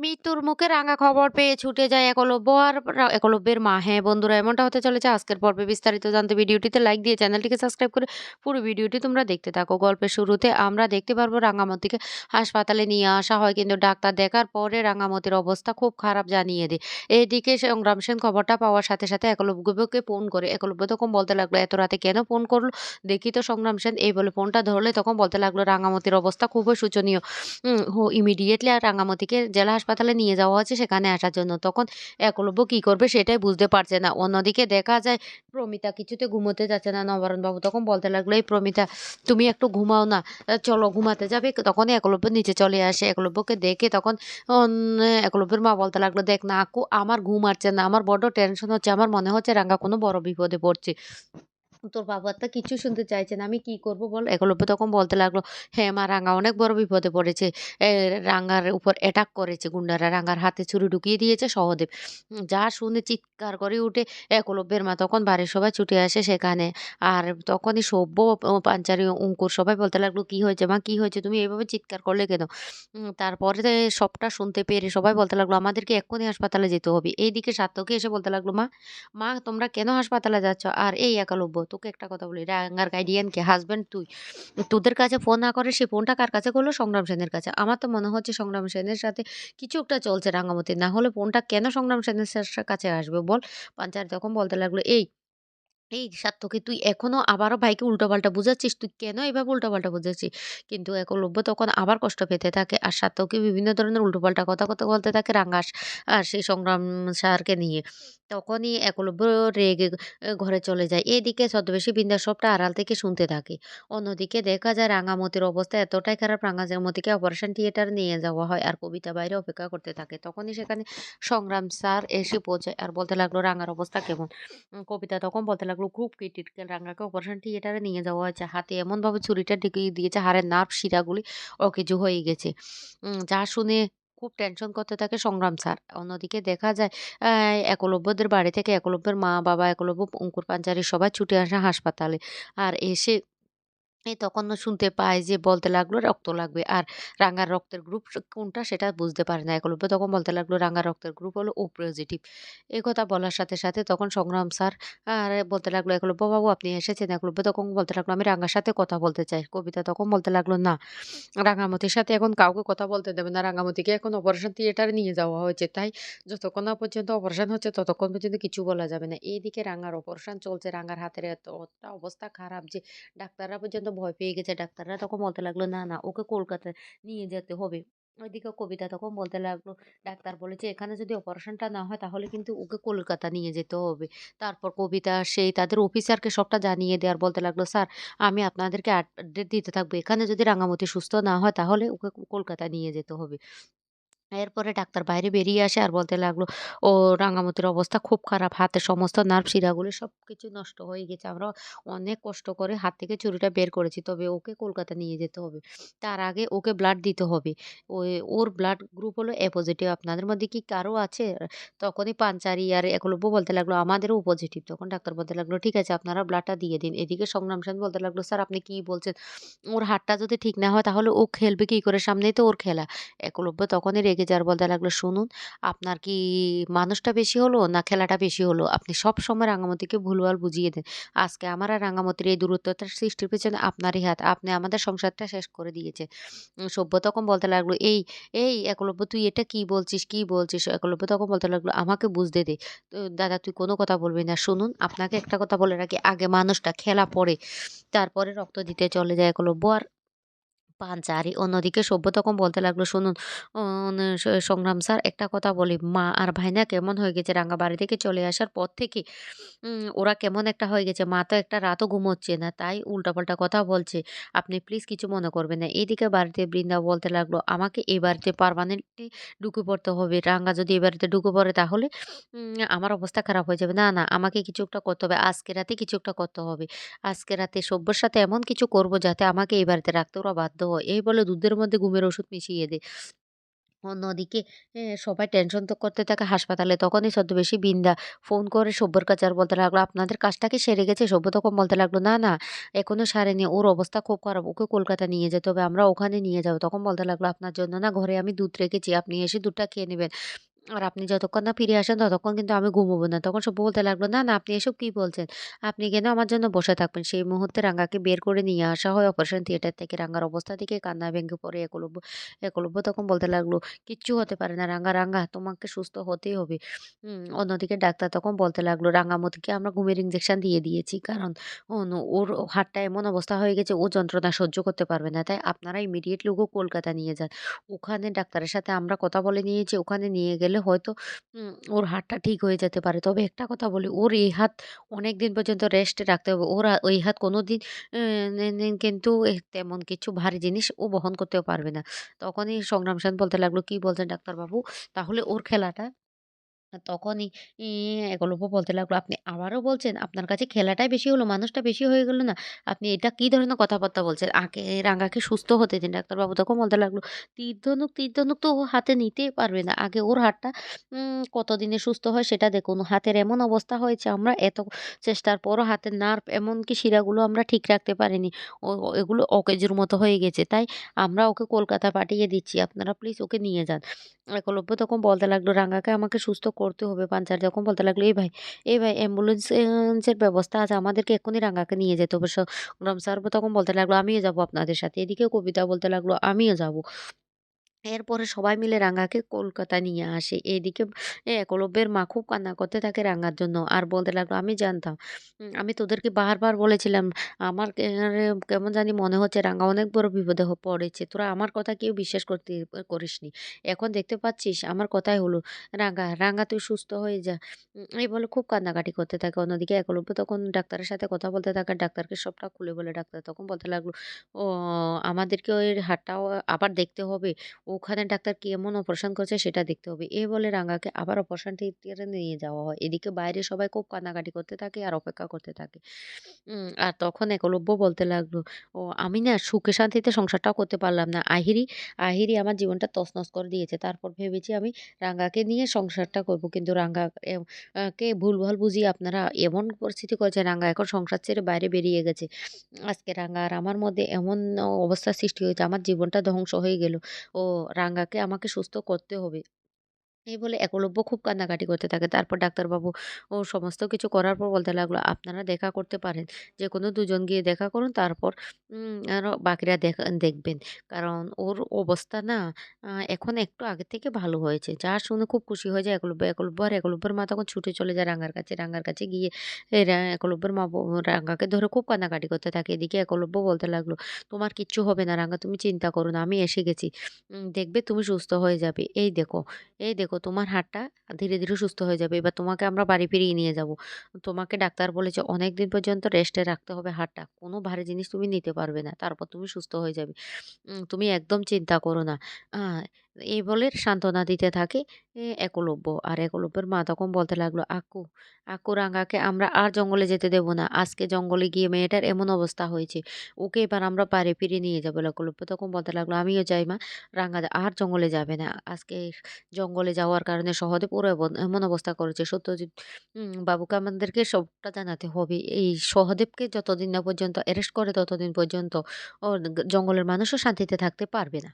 মৃত্যুর মুখে রাঙা খবর পেয়ে ছুটে যায় একলব্য আর একলব্যের মা। হ্যাঁ, বন্ধুরা এমনটা হতে চলেছে আজকের পর্বে। বিস্তারিত জানতে ভিডিওটিতে লাইক দিয়ে চ্যানেলটিকে সাবস্ক্রাইব করে পুরো ভিডিওটি তোমরা দেখতে থাকো। গল্পের শুরুতে আমরা দেখতে পারব রাঙামতিকে হাসপাতালে নিয়ে আসা হয় কিন্তু ডাক্তার দেখার পরে রাঙামতির অবস্থা খুব খারাপ জানিয়ে দেয়। এদিকে সংগ্রাম সেন খবরটা পাওয়ার সাথে, সাথে একলব্যকে ফোন করে। একলব্য তখন বলতে লাগল, "এত রাতে কেন ফোন করল? দেখি তো সংগ্রাম সেন।" এই বলে ফোনটা ধরলে তখন বলতে লাগল, "রাঙামতির অবস্থা খুবই শোচনীয়। ইমিডিয়েটলি আর রাঙামতিকে জেলা নিয়ে যাওয়া হচ্ছে সেখানে আসার জন্য। তখন একলব্য কি করবে সেটাই বুঝতে পারছে না। অন্যদিকে দেখা যায় প্রমিতা কিছুতে ঘুমোতে যাচ্ছে না। নবরণবাবু তখন বলতে লাগল, "এই প্রমিতা তুমি একটু ঘুমাও না। চলো ঘুমাতে যাবে?" তখনই একলব্য নিচে চলে আসে। একলব্যকে দেখে তখন একলব্যের মা বলতে লাগল, "দেখ না আকু আমার ঘুম আসছে না। আমার বড্ড টেনশন হচ্ছে। আমার মনে হচ্ছে রাঙা কোনো বড় বিপদে পড়ছে। তোর বাবা তো কিছু শুনতে চাইছে না। আমি কি করব বল?" একলব্য তখন বলতে লাগল, "হ্যাঁ মা রাঙা অনেক বড় বিপদে পড়েছে। রাঙার উপর অ্যাটাক করেছে গুন্ডারা। রাঙার হাতে ছুরি ঢুকিয়ে দিয়েছে সহদেব।" যা শুনে চিৎকার করে উঠে একলব্যের মা তখন বাড়ির সবাই ছুটে আসে সেখানে। আর তখনই সভ্য পাঞ্চারি, অঙ্কুর সবাই বলতে লাগল, "কি হয়েছে মা? কি হয়েছে? তুমি এভাবে চিৎকার করলে কেন?" তারপরে সবটা শুনতে পেরে সবাই বলতে লাগল, "আমাদেরকে এক্ষুনি হাসপাতালে যেতে হবে।" এইদিকে সার্থকী এসে বলতে লাগল, "মা, মা তোমরা কেন হাসপাতালে যাচ্ছ? আর এই একলব্য তোকে একটা কথা বলি, রাঙার গাইডিয়ান কে? হাজব্যান্ড তুই। তোদের কাছে ফোন না করে সে ফোনটা কার কাছে করল? সংগ্রাম সেনের কাছে। আমার তো মনে হচ্ছে সংগ্রাম সেনের সাথে কিছু একটা চলছে রাঙামতি না হলে ফোনটা কেন সংগ্রাম সেনের কাছে আসবে বল?" পাঞ্চার তখন বলতে লাগল, "এই এই সার্থকী তুই এখনও আবারও ভাইকে উল্টোপাল্টা বুঝাচ্ছিস? তুই কেন এভাবে উল্টোপাল্টা বোঝাচ্ছিস কিন্তু একলব্য তখন আবার কষ্ট পেতে থাকে। আর সার্থকী বিভিন্ন ধরনের উল্টোপাল্টা কথা, কথা বলতে থাকে রাঙা আর সেই সংগ্রাম স্যারকে নিয়ে। তখনই একলব্য রেগে ঘরে চলে যায়। এদিকে ছদ্মবেশী বৃন্দা সবটা আড়াল থেকে শুনতে থাকে। অন্যদিকে দেখা যায় রাঙামতির অবস্থা এতটাই খারাপ রাঙামতিকে অপারেশন থিয়েটার নিয়ে যাওয়া হয়। আর কবিতা বাইরে অপেক্ষা করতে থাকে। তখনই সেখানে সংগ্রাম স্যার এসে পৌঁছায় আর বলতে লাগল, "রাঙার অবস্থা কেমন?" কবিতা তখন বলতে লাগল, "খুব ক্রিটিক্যাল। রাঙাকে অপারেশন থিয়েটারে নিয়ে যাওয়া হয়েছে। হাতে এমনভাবে ছুরিটা ঢেকে দিয়েছে হাড়ের নার্ভ শিরাগুলি অকেজো হয়ে গেছে।" যা শুনে খুব টেনশন করতে থাকে সংগ্রাম স্যার। অন্যদিকে দেখা যায় একলব্যদের বাড়ি থেকে একলব্যের মা-বাবা, একলব্য, অঙ্কুর পাঞ্জারি সবাই ছুটে আসে হাসপাতালে। আর এসে তখন শুনতে পায় যে বলতে লাগল রক্ত লাগবে। আর রাঙার রক্তের গ্রুপ কোনটা সেটা বুঝতে পারে না। একলব্য তখন বলতে লাগল, "রাঙার রক্তের গ্রুপ হলো O পজিটিভ।" এ কথা বলার সাথে, সাথে তখন সংগ্রাম স্যার আর বলতে লাগল, "একলব্য বাবু আপনি এসেছেন?" একলব্য তখন বলতে লাগল, "আমি রাঙার সাথে কথা বলতে চাই।" কবিতা তখন বলতে লাগল, "না, রাঙামতির সাথে এখন কাউকে কথা বলতে দেবে না। রাঙামতিকে এখন অপারেশন থিয়েটারে নিয়ে যাওয়া হয়েছে। তাই যতক্ষণ না পর্যন্ত অপারেশন হচ্ছে ততক্ষণ পর্যন্ত কিছু বলা যাবে না।" এইদিকে রাঙার অপারেশন চলছে। রাঙার হাতের এতটা অবস্থা খারাপ যে ডাক্তাররা পর্যন্ত ভয় পেয়ে গেছে। ডাক্তাররা তখন বলতে লাগল, "না, না ওকে কলকাতা নিয়ে যেতে হবে।" ওইদিকে কবিতা তখন বলতে লাগল, "ডাক্তার বলেছে এখানে যদি অপারেশনটা না হয় তাহলে কিন্তু ওকে কলকাতা নিয়ে যেতে হবে।" তারপর কবিতা সেই তাদের অফিসারকে সবটা জানিয়ে দেওয়ার বলতে লাগল, "স্যার আমি আপনাদেরকে আপডেট দিতে থাকব। এখানে যদি রাঙামতি সুস্থ না হয় তাহলে ওকে কলকাতা নিয়ে যেতে হবে।" এরপরে ডাক্তার বাইরে বেরিয়ে আসে আর বলতে লাগল, "ও রাঙামতির অবস্থা খুব খারাপ। হাতের সমস্ত নার্ভ শিরাগুলো সব কিছু নষ্ট হয়ে গেছে। আমরা অনেক কষ্ট করে হাত থেকে চুরিটা বের করেছি। তবে ওকে কলকাতা নিয়ে যেতে হবে। তার আগে ওকে ব্লাড দিতে হবে। ওই ওর ব্লাড গ্রুপ হলো A পজিটিভ। আপনাদের মধ্যে কি কারও আছে?" তখনই পাঞ্চারি আর একলব্য বলতে লাগল, "আমাদেরও পজিটিভ।" তখন ডাক্তার বলতে লাগল, "ঠিক আছে আপনারা ব্লাডটা দিয়ে দিন।" এদিকে সংগ্রাম সেন বলতে লাগল, "স্যার আপনি কি বলছেন? ওর হাতটা যদি ঠিক না হয় তাহলে ও খেলবে কি করে? সামনেই তো ওর খেলা।" একলব্য তখনই রেগে যায় আর বলতে লাগল, "শুনুন, আপনার কি মানুষটা বেশি হলো না খেলাটা বেশি হলো? আপনি সবসময় রাঙামতিকে ভুলভাল বুঝিয়ে দেন। আজকে আমার আর রাঙামতির এই দূরত্বটা সৃষ্টির পেছনে আপনারই হাত। আপনি আমাদের সংসারটা শেষ করে দিয়েছে সব্য তখন বলতে লাগল, "এই, এই একলব্য তুই এটা কি বলছিস, কি বলছিস?" একলব্য তখন বলতে লাগল, "আমাকে বুঝতে দে। দাদা তুই কোনো কথা বলবি না। শুনুন, আপনাকে একটা কথা বলে রাখি, আগে মানুষটা, খেলা পরে। তারপরে রক্ত দিতে চলে যায় একলব্য আর পাঞ্চারি। অন্যদিকে সব্য তখন বলতে লাগল, "শুনুন সংগ্রাম স্যার একটা কথা বলি, মা আর ভাইনা কেমন হয়ে গেছে রাঙা বাড়ি থেকে চলে আসার পর থেকে ওরা কেমন একটা হয়ে গেছে। মা তো একটা রাতও ঘুমোচ্ছে না। তাই উল্টাপাল্টা কথা বলছে। আপনি প্লিজ কিছু মনে করবেন না।" এদিকে বাড়িতে বৃন্দা বলতে লাগল, "আমাকে এই বাড়িতে পারমানেন্টলি ঢুকে পড়তে হবে। রাঙ্গা যদি এই বাড়িতে ঢুকে পড়ে তাহলে আমার অবস্থা খারাপ হয়ে যাবে। না, না আমাকে কিছু একটা করতে হবে। আজকে রাতে কিছু একটা করতে হবে। আজকে রাতে সভ্যর সাথে এমন কিছু করব যাতে আমাকে এই বাড়িতে রাখতে ওরা বাধ্য হয়।" এই বলে দুধের মধ্যে ঘুমের ওষুধ মিশিয়ে দেয়। অন্যদিকে সবাই টেনশন তো করতে থাকে হাসপাতালে। তখনই ছদ্মবেশী বিন্দা ফোন করে সভ্যর কাছে আর বলতে লাগল, "আপনাদের কাজটা কি সেরে গেছে?" সভ্য তখন বলতে লাগল, "না, না এখনও সারেনি। ওর অবস্থা খুব খারাপ। ওকে কলকাতা নিয়ে যেতে হবে। আমরা ওখানে নিয়ে যাব।" তখন বলতে লাগল, "আপনার জন্য না ঘরে আমি দুধ রেখেছি। আপনি এসে দুধটা খেয়ে নিবেন। আর আপনি যতক্ষণ না ফিরে আসেন ততক্ষণ কিন্তু আমি ঘুমোবো না।" তখন সব বলতে লাগল, "না, না আপনি এসব কী বলছেন? আপনি কেন আমার জন্য বসে থাকবেন?" সেই মুহূর্তে রাঙ্গাকে বের করে নিয়ে আসা হয় অপারেশন থিয়েটার থেকে। রাঙ্গার অবস্থা দেখে কান্না ভেঙে পড়ে একলব্য। একলব্য তখন বলতে লাগল, "কিচ্ছু হতে পারে না রাঙ্গা, রাঙ্গা তোমাকে সুস্থ হতেই হবে।" অন্যদিকে ডাক্তার তখন বলতে লাগল, "রাঙ্গামতিকে আমরা ঘুমের ইনজেকশন দিয়ে দিয়েছি। কারণ ওর হাতটা এমন অবস্থা হয়ে গেছে ও যন্ত্রণা সহ্য করতে পারবে না। তাই আপনারা ইমিডিয়েটলি ওকে কলকাতা নিয়ে যান।" ওখানে ডাক্তারের সাথে আমরা কথা বলে নিয়েছি। ওখানে নিয়ে গেলে হয়তো ওর হাতটা ঠিক হয়ে যেতে পারে। তবে একটা কথা বলি, ওর এই হাত অনেক দিন পর্যন্ত রেস্টে রাখতে হবে। ওর ওই হাত কোনোদিন এ নে নে কিন্তু তেমন কিছু ভারী জিনিস ও বহন করতেও পারবে না। তখনই সংগ্রাম সেন বলতে লাগল, কী বলছেন ডাক্তারবাবু? তাহলে ওর খেলাটা?" তখনই একলব্য বলতে লাগল, "আপনি আবারও বলছেন? আপনার কাছে খেলাটাই বেশি হলো, মানুষটা বেশি হয়ে গেলো না? আপনি এটা কি ধরনের কথাবার্তা বলছেন? আগে রাঙ্গাকে সুস্থ হতে দিন।" ডাক্তারবাবু তখন বলতে লাগল, "তীর ধনুক, তীর ধনুক তো ও হাতে নিতেই পারবে না। আগে ওর হাতটা কতদিনে সুস্থ হয় সেটা দেখুন। হাতের এমন অবস্থা হয়েছে আমরা এত চেষ্টার পরও হাতের নার্ভ এমনকি শিরাগুলো আমরা ঠিক রাখতে পারিনি। ও এগুলো অকেজোর মতো হয়ে গেছে। তাই আমরা ওকে কলকাতা পাঠিয়ে দিচ্ছি। আপনারা প্লিজ ওকে নিয়ে যান।" একলব্য তখন বলতে লাগল, "রাঙ্গাকে আমাকে সুস্থ করতে হবে।" পাঞ্চার যখন বলতে লাগল, "এই ভাই, এই ভাই অ্যাম্বুলেন্সের ব্যবস্থা আছে। আমাদেরকে এক্ষুনি রাঙ্গাকে নিয়ে যেতে হবে।" সংগ্রাম স্যার তখন বলতে লাগল, "আমিও যাব আপনাদের সাথে।" এদিকে কবিতা বলতে লাগল, "আমিও যাব।" এরপরে সবাই মিলে রাঙ্গাকে কলকাতা নিয়ে আসে। এদিকে একলব্যের মা খুব কান্না করতে থাকে রাঙ্গার জন্য। আর বলতে লাগল, "আমি জানতাম। আমি তোদেরকে বারবার বলেছিলাম। আমার কেমন জানি মনে হচ্ছে রাঙ্গা অনেক বড় বিপদে পড়েছে। তোরা আমার কথা কেউ বিশ্বাস করতে করিসনি। এখন দেখতে পাচ্ছিস আমার কথাই হলো। রাঙ্গা, রাঙ্গা তুই সুস্থ হয়ে যা।" এই বলে খুব কান্নাকাটি করতে থাকে। অন্যদিকে একলব্য তখন ডাক্তারের সাথে কথা বলতে থাকে। ডাক্তারকে সবটা খুলে বলে। ডাক্তার তখন বলতে লাগল, "ও আমাদেরকে ওই হাতটাও আবার দেখতে হবে। ওখানে ডাক্তার কেমন অপারেশন করছে সেটা দেখতে হবে। এই বলে রাঙ্গাকে আবার অপারেশন থিয়েটারে নিয়ে যাওয়া হয়। এদিকে বাইরে সবাই খুব কান্নাকাটি করতে থাকে আর অপেক্ষা করতে থাকে। আর তখন একলব্য বলতে লাগল, "ও আমি না সুখে শান্তিতে সংসারটাও করতে পারলাম না। আহিরি, আহিরি আমার জীবনটা তছনছ করে দিয়েছে। তারপর ভেবেছি আমি রাঙ্গাকে নিয়ে সংসারটা করব। কিন্তু রাঙ্গা এ কে ভুলভাল বুঝিয়ে আপনারা এমন পরিস্থিতি করেছেন রাঙ্গা এখন সংসার ছেড়ে বাইরে বেরিয়ে গেছে। আজকে রাঙ্গা আর আমার মধ্যে এমন অবস্থার সৃষ্টি হয়েছে আমার জীবনটা ধ্বংস হয়ে গেল। ও রাঙ্গাকে আমাকে সুস্থ করতে হবে। এই বলে একলব্য খুব কান্নাকাটি করতে থাকে। তারপর ডাক্তারবাবু ও সমস্ত কিছু করার পর বলতে লাগল, "আপনারা দেখা করতে পারেন। যে কোনো দুজন গিয়ে দেখা করুন। তারপর উম আরও বাকিরা দেখা দেখবেন। কারণ ওর অবস্থা না এখন একটু আগের থেকে ভালো হয়েছে।" যা শুনে খুব খুশি হয়ে যায় একলব্য। একলব্য আর একলব্যের মা তখন ছুটে চলে যায় রাঙ্গার কাছে। রাঙ্গার কাছে গিয়ে একলব্যের মা রাঙ্গাকে ধরে খুব কান্নাকাটি করতে থাকে। এদিকে একলব্য বলতে লাগল, "তোমার কিচ্ছু হবে না রাঙ্গা তুমি চিন্তা করো না। আমি এসে গেছি। দেখবে তুমি সুস্থ হয়ে যাবে। এই দেখো।" এই দেখো তোমার হাটটা ধীরে, ধীরে সুস্থ হয়ে যাবে। এবার তোমাকে আমরা বাড়ি ফিরিয়ে নিয়ে যাব তোমাকে ডাক্তার বলেছে অনেক দিন পর্যন্ত রেস্টে রাখতে হবে হাটটা কোনো ভারী জিনিস তুমি নিতে পারবে না। তারপর তুমি সুস্থ হয়ে যাবে। তুমি একদম চিন্তা করো না। এই বলে সান্ত্বনা দিতে থাকে একলব্য। আর একলব্যের মা তখন বলতে লাগল, "আক্কু, আকু রাঙ্গাকে আমরা আর জঙ্গলে যেতে দেব না। আজকে জঙ্গলে গিয়ে মেয়েটার এমন অবস্থা হয়েছে। ওকে এবার আমরা পারে ফিরে নিয়ে যাব।" একলব্য তখন বলতে লাগল, "আমিও যাই মা রাঙ্গা আর জঙ্গলে যাবে না। আজকে জঙ্গলে যাওয়ার কারণে সহদেব ওর এমন অবস্থা করেছে। সত্যজিৎ বাবুকে আমাদেরকে সবটা জানাতে হবে। এই সহদেবকে যতদিন না পর্যন্ত অ্যারেস্ট করে ততদিন পর্যন্ত জঙ্গলের মানুষও শান্তিতে থাকতে পারবে না।"